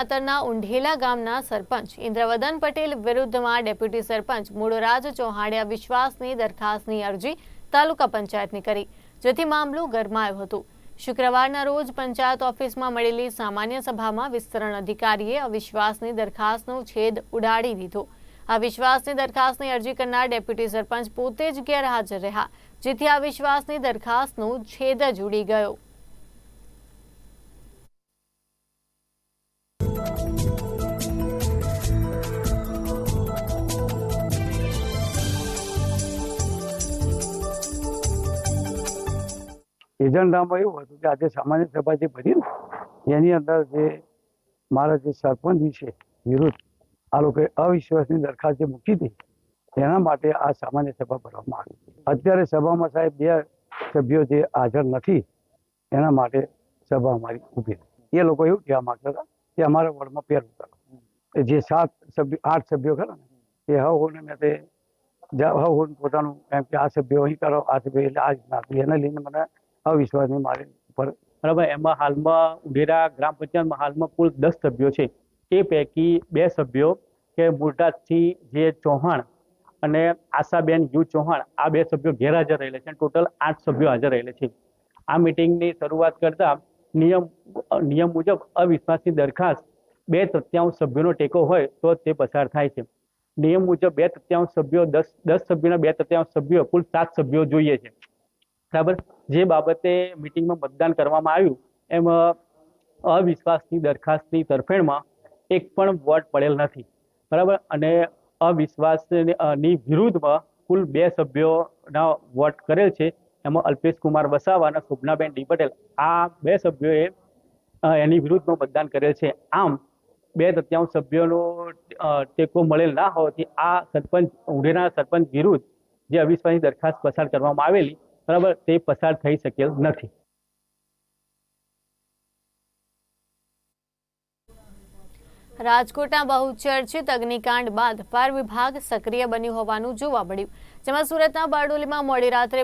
ખાતરના ઉંઢેલા ગામના સરપંચ ઇન્દ્રવદન પટેલ વિરુદ્ધમાં ડેપ્યુટી સરપંચ મૂળરાજ ચૌહાણિયા વિશ્વાસની દરખાસ્તની અરજી તાલુકા પંચાયતની કરી, જેથી મામલો ગરમાયો હતો. શુક્રવારના રોજ પંચાયત ઓફિસમાં મળેલી સામાન્ય સભામાં વિસ્તરણ અધિકારીએ અવિશ્વાસની દરખાસ્તનો છેદ ઉડાડી દીધો. આ વિશ્વાસની દરખાસ્તની અરજી કરનાર ડેપ્યુટી સરપંચ પોતે જ ગેરહાજર રહ્યા, જેથી અવિશ્વાસની વિશ્વાસની દરખાસ્તનો છેદ જ ઉડી ગયો. એજન્ડામાં એવું હતું કે આજે સામાન્ય સભા જે ભરી ને એની અંદર જે મારા જે સરપંચ વિશે વિરુદ્ધ આ લોકોએ અવિશ્વાસની દરખાસ્ત જે મૂકી હતી, એના માટે આ સામાન્ય સભા ભરવામાં આવી. અત્યારે સભામાં સાહેબ બે સભ્યો જે હાજર નથી, એના માટે સભા અમારી ઊભી રહી. એ લોકો એવું કહેવા માંગતા હતા કે અમારા વોર્ડમાં પેર કરો. જે સાત સભ્યો, આઠ સભ્યો ખરા ને, એ હવ હોને મેં તે, જ- હવ હોને પોતાનું એમ કે આ સભ્યો અહીં કરો, આ સભ્યો એટલે આ રીતના. એને લઈને મને અવિશ્વાસની મારે પર બરાબર, એમાં હાલમાં ઉડેરા ગ્રામ પંચાયતમાં હાલમાં કુલ દસ સભ્યો છે. એ પૈકી બે સભ્યો કે મુરદાસથી જે ચૌહાણ અને આશાબેન યુ ચૌહાણ, આ બે સભ્યો ગેરહાજર રહેલા છે. ટોટલ આઠ સભ્યો હાજર રહેલા છે. આ મિટિંગની શરૂઆત કરતા નિયમ નિયમ મુજબ અવિશ્વાસની દરખાસ્ત બે તૃત્યાંશ સભ્યોનો ટેકો હોય તો તે પસાર થાય છે. નિયમ મુજબ બે તૃત્યાંશ સભ્યો, દસ દસ સભ્યોના બે તૃત્યાંશ સભ્યો કુલ સાત સભ્યો જોઈએ છે. બરાબર? જે બાબતે મિટિંગમાં મતદાન કરવામાં આવ્યું, એમાં અવિશ્વાસની દરખાસ્તની તરફેણમાં એક પણ વોટ પડેલ નથી. બરાબર? અને અવિશ્વાસની વિરુદ્ધમાં કુલ બે સભ્યોના વોટ કરેલ છે. એમાં અલ્પેશ કુમાર વસાવા અને શોભનાબેન ડી પટેલ આ બે સભ્યોએ એની વિરુદ્ધમાં મતદાન કરેલ છે. આમ, બે તૃતીયાંશ સભ્યોનો ટેકો મળેલ ના હોવાથી આ સરપંચ ઉડેના સરપંચ વિરુદ્ધ જે અવિશ્વાસની દરખાસ્ત પસાર કરવામાં આવેલી બરાબર? તે પસાર થઈ શકેલ નથી. રાજકોટના બહુચર્ચિત અગ્નિકાંડ બાદ ફાયર વિભાગ સક્રિય બન્યું હોવાનું જોવા મળ્યું, જેમાં સુરતના બારડોલીમાં મોડી રાત્રે